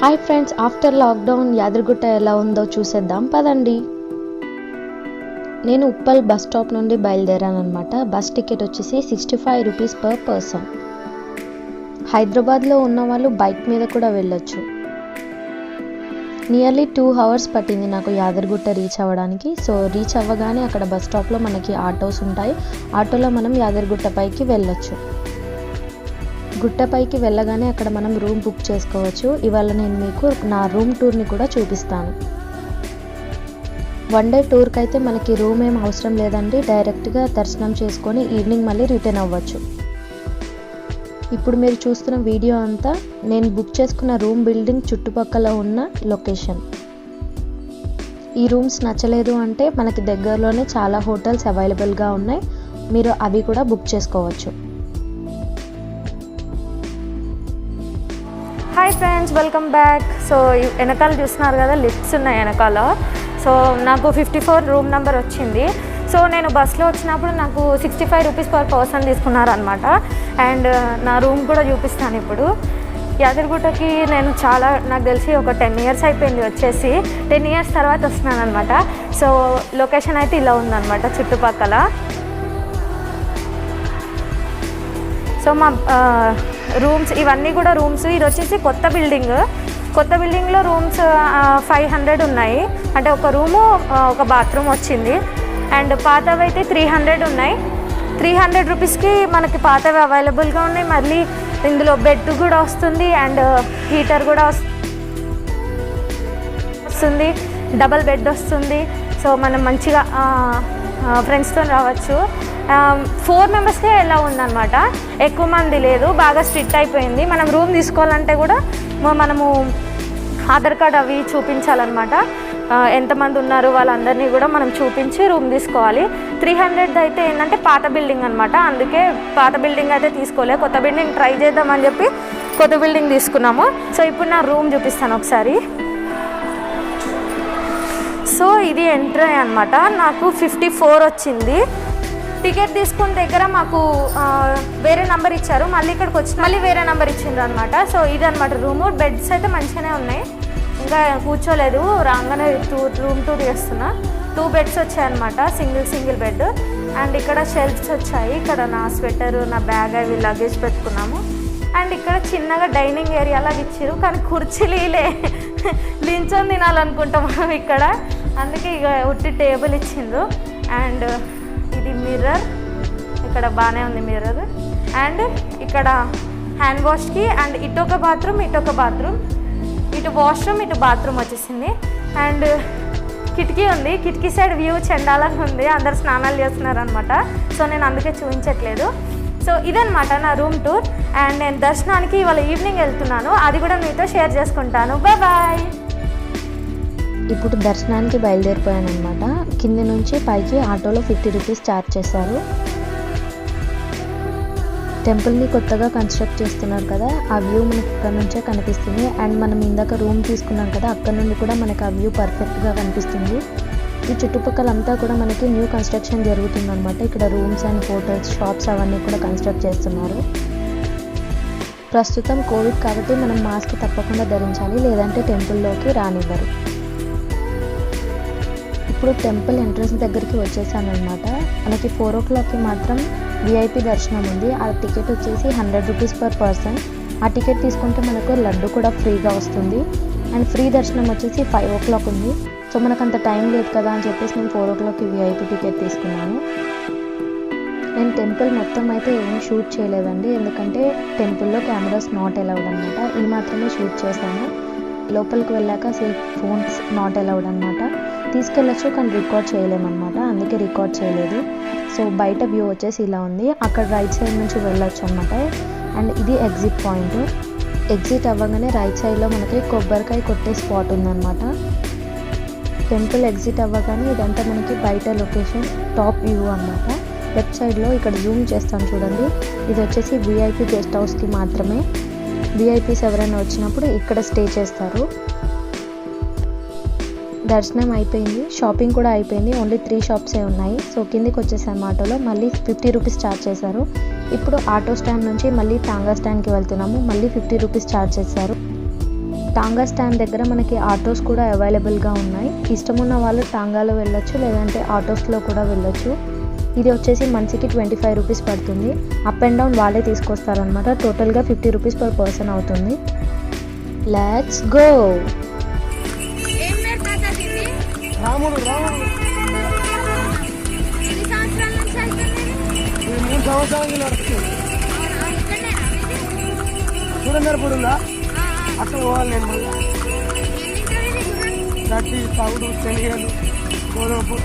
Hi friends after lockdown Yadagirigutta ఎలా ఉందో చూసేద్దాం. పదండి. నేను ఉప్పల్ బస్ స్టాప్ నుండి బయలుదేరాను అనమాట బస్ టికెట్ వచ్చేసి sixty five rupees per person. హైదరాబాద్లో ఉన్న వాళ్ళు బైక్ మీద కూడా వెళ్ళొచ్చు. నియర్లీ టూ అవర్స్ పట్టింది నాకు యాదగిరిగుట్ట రీచ్ అవ్వడానికి. సో రీచ్ అవ్వగానే అక్కడ బస్ స్టాప్లో మనకి ఆటోస్ ఉంటాయి. ఆటోలో మనం యాదగిరిగుట్ట పైకి వెళ్ళొచ్చు. గుట్టపైకి వెళ్ళగానే అక్కడ మనం రూమ్ బుక్ చేసుకోవచ్చు. ఇవాళ నేను మీకు నా రూమ్ టూర్ని కూడా చూపిస్తాను. వన్ డే టూర్కి అయితే మనకి రూమ్ ఏం అవసరం లేదండి. డైరెక్ట్గా దర్శనం చేసుకొని ఈవినింగ్ మళ్ళీ రిటర్న్ అవ్వచ్చు. ఇప్పుడు మీరు చూస్తున్న వీడియో అంతా నేను బుక్ చేసుకున్న రూమ్ బిల్డింగ్ చుట్టుపక్కల ఉన్న లొకేషన్. ఈ రూమ్స్ నచ్చలేదు అంటే మనకి దగ్గరలోనే చాలా హోటల్స్ అవైలబుల్గా ఉన్నాయి. మీరు అవి కూడా బుక్ చేసుకోవచ్చు. Hi friends welcome back so వెనకాల చూస్తున్నారు కదా లిఫ్ట్స్ ఉన్నాయి వెనకాల. సో నాకు ఫిఫ్టీ ఫోర్ రూమ్ నెంబర్ వచ్చింది. సో నేను బస్లో వచ్చినప్పుడు నాకు sixty five rupees per person తీసుకున్నారనమాట and నా రూమ్ కూడా చూపిస్తాను ఇప్పుడు. యాదగిరిగుట్టకి నేను చాలా నాకు తెలిసి ఒక టెన్ ఇయర్స్ అయిపోయింది వచ్చేసి. టెన్ ఇయర్స్ తర్వాత వస్తున్నాను అనమాట సో లొకేషన్ అయితే ఇలా ఉందన్నమాట చుట్టుపక్కల. సో మా uh, రూమ్స్ ఇవన్నీ కూడా రూమ్స్. ఇది వచ్చేసి కొత్త బిల్డింగ్. కొత్త బిల్డింగ్లో రూమ్స్ ఫైవ్ హండ్రెడ్ ఉన్నాయి. అంటే ఒక రూము ఒక బాత్రూమ్ వచ్చింది. అండ్ పాతవి అయితే త్రీ హండ్రెడ్ ఉన్నాయి. త్రీ హండ్రెడ్ రూపీస్కి మనకి పాతవి అవైలబుల్గా ఉన్నాయి. మళ్ళీ ఇందులో బెడ్ కూడా వస్తుంది అండ్ హీటర్ కూడా వస్తుంది వస్తుంది. డబల్ బెడ్ వస్తుంది. సో మనం మంచిగా ఫ్రెండ్స్తో రావచ్చు. ఫోర్ మెంబర్స్కే ఎలా ఉందన్నమాట. ఎక్కువ మంది లేదు బాగా స్ట్రిక్ట్ అయిపోయింది. మనం రూమ్ తీసుకోవాలంటే కూడా మనము ఆధార్ కార్డ్ అవి చూపించాలన్నమాట. ఎంతమంది ఉన్నారు వాళ్ళందరినీ కూడా మనం చూపించి రూమ్ తీసుకోవాలి. త్రీ హండ్రెడ్ అయితే ఏంటంటే పాత బిల్డింగ్ అనమాట అందుకే పాత బిల్డింగ్ అయితే తీసుకోలే. కొత్త బిల్డింగ్ ట్రై చేద్దామని చెప్పి కొత్త బిల్డింగ్ తీసుకున్నాము. సో ఇప్పుడు నా రూమ్ చూపిస్తాను ఒకసారి. సో ఇది ఎంట్రీ అనమాట నాకు ఫిఫ్టీ ఫోర్ వచ్చింది. టికెట్ తీసుకున్న దగ్గర మాకు వేరే నెంబర్ ఇచ్చారు. మళ్ళీ ఇక్కడికి వచ్చి మళ్ళీ వేరే నెంబర్ ఇచ్చిండ్రు అనమాట సో ఇది రూము. బెడ్స్ అయితే మంచిగానే ఉన్నాయి. ఇంకా కూర్చోలేదు. రాగానే టూ రూమ్ టూర్ చేస్తున్నా. టూ బెడ్స్ వచ్చాయన్నమాట సింగిల్ సింగిల్ బెడ్. అండ్ ఇక్కడ షెల్ఫ్స్ వచ్చాయి. ఇక్కడ నా స్వెటర్ నా బ్యాగ్ అవి లగేజ్ పెట్టుకున్నాము. అండ్ ఇక్కడ చిన్నగా డైనింగ్ ఏరియా లాగా ఇచ్చారు కానీ కుర్చీలీలే లించొని తినాలనుకుంటాం మనం ఇక్కడ. అందుకే ఇక ఉట్టి టేబుల్ ఇచ్చిండ్రు. అండ్ ఇది మిర్రర్. ఇక్కడ బాగానే ఉంది మిర్రర్. అండ్ ఇక్కడ హ్యాండ్ వాష్కి అండ్ ఇటు ఒక బాత్రూమ్ ఇటు ఒక బాత్రూమ్. ఇటు వాష్రూమ్ ఇటు బాత్రూమ్ వచ్చేసింది. అండ్ కిటికీ ఉంది. కిటికీ సైడ్ వ్యూ చెండాలని ఉంది. అందరు స్నానాలు చేస్తున్నారు అనమాట సో నేను అందుకే చూపించట్లేదు. సో ఇదనమాట నా రూమ్ టూర్. అండ్ నేను దర్శనానికి ఇవాళ ఈవినింగ్ వెళ్తున్నాను. అది కూడా మీతో షేర్ చేసుకుంటాను. Bye bye. ఇప్పుడు దర్శనానికి బయలుదేరిపోయాను అనమాట కింది నుంచి పైకి ఆటోలో ఫిఫ్టీ రూపీస్ ఛార్జ్ చేశారు. టెంపుల్ని కొత్తగా కన్స్ట్రక్ట్ చేస్తున్నారు కదా ఆ వ్యూ మనకి ఇక్కడ నుంచే కనిపిస్తుంది. అండ్ మనం ఇందాక రూమ్ తీసుకున్నాం కదా అక్కడ నుండి కూడా మనకి ఆ వ్యూ పర్ఫెక్ట్గా కనిపిస్తుంది. ఈ చుట్టుపక్కల అంతా కూడా మనకి న్యూ కన్స్ట్రక్షన్ జరుగుతుంది అనమాట ఇక్కడ రూమ్స్ అండ్ హోటల్స్ షాప్స్ అవన్నీ కూడా కన్స్ట్రక్ట్ చేస్తున్నారు. ప్రస్తుతం కోవిడ్ కాబట్టి మనం మాస్క్ తప్పకుండా ధరించాలి లేదంటే టెంపుల్లోకి రానివ్వరు. ఇప్పుడు టెంపుల్ ఎంట్రన్స్ దగ్గరికి వచ్చేసాను అనమాట మనకి ఫోర్ ఓ క్లాక్కి మాత్రం విఐపి దర్శనం ఉంది. ఆ టికెట్ వచ్చేసి హండ్రెడ్ రూపీస్ పర్ పర్సన్. ఆ టికెట్ తీసుకుంటే మనకు లడ్డు కూడా ఫ్రీగా వస్తుంది. అండ్ ఫ్రీ దర్శనం వచ్చేసి ఫైవ్ ఓ క్లాక్ ఉంది. సో మనకు అంత టైం లేదు కదా అని చెప్పేసి నేను ఫోర్ ఓ క్లాక్కి విఐపి టికెట్ తీసుకున్నాను. నేను టెంపుల్ మొత్తం అయితే ఏమీ షూట్ చేయలేదండి. ఎందుకంటే టెంపుల్లో కెమెరాస్ నాట్ అలౌడ్ అనమాట ఇది మాత్రమే షూట్ చేశాను. లోపలికి వెళ్ళాక అసలు ఫోన్స్ నాట్ అలౌడ్ అనమాట తీసుకెళ్ళచ్చు కానీ రికార్డ్ చేయలేమన్నమాట. అందుకే రికార్డ్ చేయలేదు. సో బయట వ్యూ వచ్చేసి ఇలా ఉంది. అక్కడ రైట్ సైడ్ నుంచి వెళ్ళొచ్చు అనమాట అండ్ ఇది ఎగ్జిట్ పాయింట్ ఎగ్జిట్ అవ్వగానే రైట్ సైడ్లో మనకి కొబ్బరికాయ కొట్టే స్పాట్ ఉందన్నమాట. టెంపుల్ ఎగ్జిట్ అవ్వగానే ఇదంతా మనకి బయట లొకేషన్ టాప్ వ్యూ అనమాట లెఫ్ట్ సైడ్లో ఇక్కడ జూమ్ చేస్తాం చూడండి. ఇది వచ్చేసి విఐపి గెస్ట్ హౌస్కి మాత్రమే. విఐపీస్ ఎవరైనా వచ్చినప్పుడు ఇక్కడ స్టే చేస్తారు. దర్శనం అయిపోయింది. షాపింగ్ కూడా అయిపోయింది. ఓన్లీ త్రీ షాప్సే ఉన్నాయి. సో కిందికి వచ్చేసాను ఆటోలో. మళ్ళీ ఫిఫ్టీ రూపీస్ ఛార్జ్ చేశారు. ఇప్పుడు ఆటో స్టాండ్ నుంచి మళ్ళీ టాంగా స్టాండ్కి వెళ్తున్నాము. మళ్ళీ ఫిఫ్టీ రూపీస్ ఛార్జ్ చేశారు. టాంగా స్టాండ్ దగ్గర మనకి ఆటోస్ కూడా అవైలబుల్గా ఉన్నాయి. ఇష్టం ఉన్న వాళ్ళు టాంగాలో వెళ్ళొచ్చు లేదంటే ఆటోస్లో కూడా వెళ్ళొచ్చు. ఇది వచ్చేసి మనిషికి ట్వంటీ ఫైవ్ రూపీస్ పడుతుంది. అప్ అండ్ డౌన్ వాళ్ళే తీసుకొస్తారనమాట టోటల్గా ఫిఫ్టీ రూపీస్ పర్ పర్సన్ అవుతుంది. Let's go! రాముడు రాముడు సంవత్సరాల మూడు సంవత్సరాలకి నడుస్తుంది? చూడండి అక్కడ పోవాలి నేను మళ్ళీ? గట్టి తవుడు శనిగలు గోధుమ?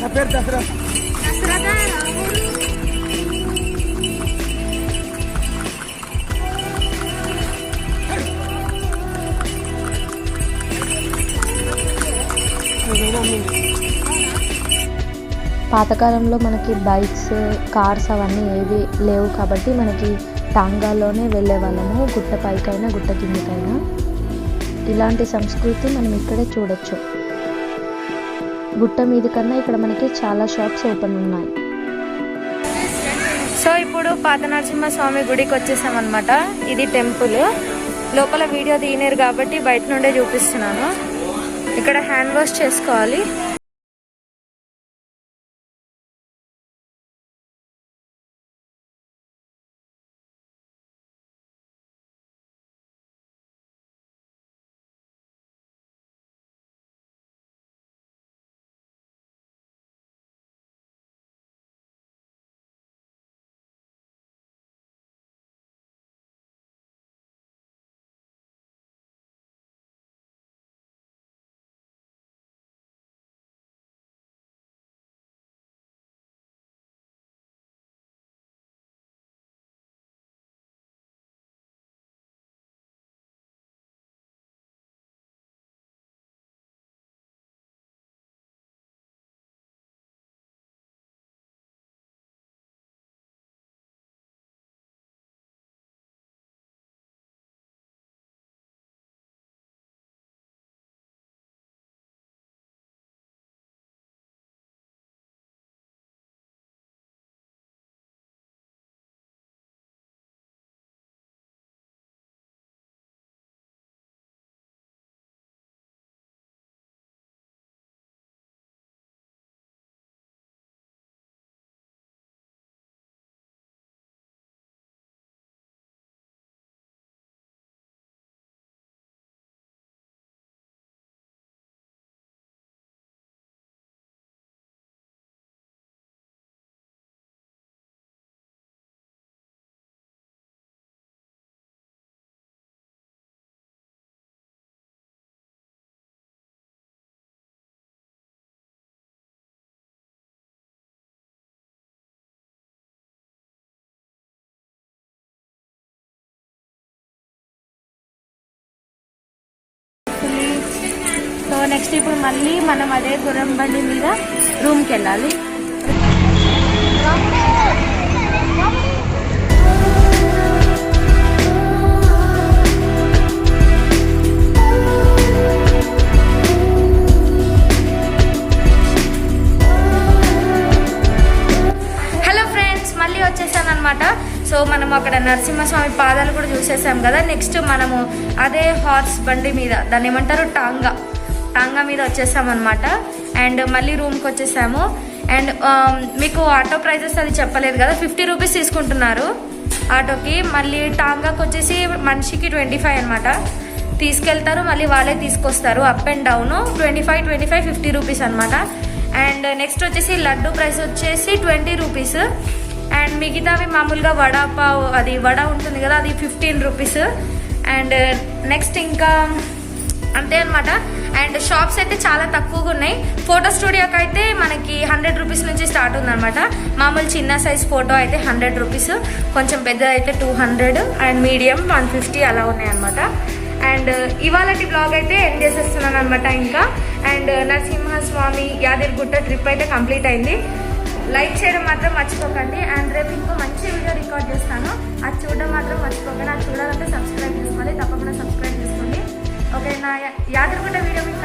నా పేరు దసరా. దసరా పాతకాలంలో మనకి బైక్స్ కార్స్ అవన్నీ ఏవి లేవు కాబట్టి మనకి టాంగాలోనే వెళ్ళే వాళ్ళము గుట్ట పైకైనా గుట్ట కిందకైనా. ఇలాంటి సంస్కృతి మనం ఇక్కడే చూడొచ్చు. గుట్ట మీద కన్నా ఇక్కడ మనకి చాలా షాప్స్ ఓపెన్ ఉన్నాయి. సో ఇప్పుడు పాత నరసింహ స్వామి గుడికి వచ్చేసామన్నమాట. ఇది టెంపుల్. లోపల వీడియో తీయలేరు కాబట్టి బయట నుండే చూపిస్తున్నాను. ఇక్కడ హ్యాండ్ వాష్ చేసుకోవాలి. నెక్స్ట్ ఇప్పుడు మళ్ళీ మనం అదే గుర్రం బండి మీద రూమ్కి వెళ్ళాలి. హలో ఫ్రెండ్స్ మళ్ళీ అనమాట సో మనం అక్కడ నరసింహస్వామి పాదాలు కూడా చూసేసాం కదా. నెక్స్ట్ మనము అదే హార్స్ బండి మీద దాన్ని ఏమంటారు? టాంగా. టాంగా మీద వచ్చేసాం అనమాట అండ్ మళ్ళీ రూమ్కి వచ్చేసాము. అండ్ మీకు ఆటో ప్రైజెస్ అది చెప్పలేదు కదా ఫిఫ్టీ రూపీస్ తీసుకుంటున్నారు ఆటోకి. మళ్ళీ టాంగాకి వచ్చేసి మనిషికి ట్వంటీ ఫైవ్ అనమాట తీసుకెళ్తారు మళ్ళీ వాళ్ళే తీసుకొస్తారు. Up and down twenty five twenty five fifty rupees అనమాట అండ్ నెక్స్ట్ వచ్చేసి లడ్డు ప్రైస్ వచ్చేసి ట్వంటీ రూపీస్. అండ్ మిగతావి మామూలుగా వడా పావ్ అది వడ ఉంటుంది కదా అది ఫిఫ్టీన్ రూపీస్. అండ్ నెక్స్ట్ ఇంకా అంతే అనమాట అండ్ షాప్స్ అయితే చాలా తక్కువగా ఉన్నాయి. ఫోటో స్టూడియోకి అయితే మనకి హండ్రెడ్ రూపీస్ నుంచి స్టార్ట్ ఉందనమాట మామూలు చిన్న సైజ్ ఫోటో అయితే హండ్రెడ్ రూపీస్ కొంచెం పెద్ద అయితే two hundred and medium one fifty అలా ఉన్నాయన్నమాట అండ్ ఇవాళటి బ్లాగ్ అయితే ఎండ్ చేసేస్తున్నాను అనమాట ఇంకా. అండ్ నరసింహస్వామి యాదగిరిగుట్ట ట్రిప్ అయితే కంప్లీట్ అయింది. లైక్ చేయడం మాత్రం మర్చిపోకండి. అండ్ రేపు ఇంకో మంచి వీడియో రికార్డ్ చేస్తాను. అది చూడడం మాత్రం మర్చిపోకండి. అది చూడాలంటే సబ్స్క్రైబ్ చేసుకోవాలి. తప్పకుండా సబ్స్క్రైబ్ చేసుకోవాలి ఓకే నా యా- యాదగిరిగుట్ట వీడియో మీకు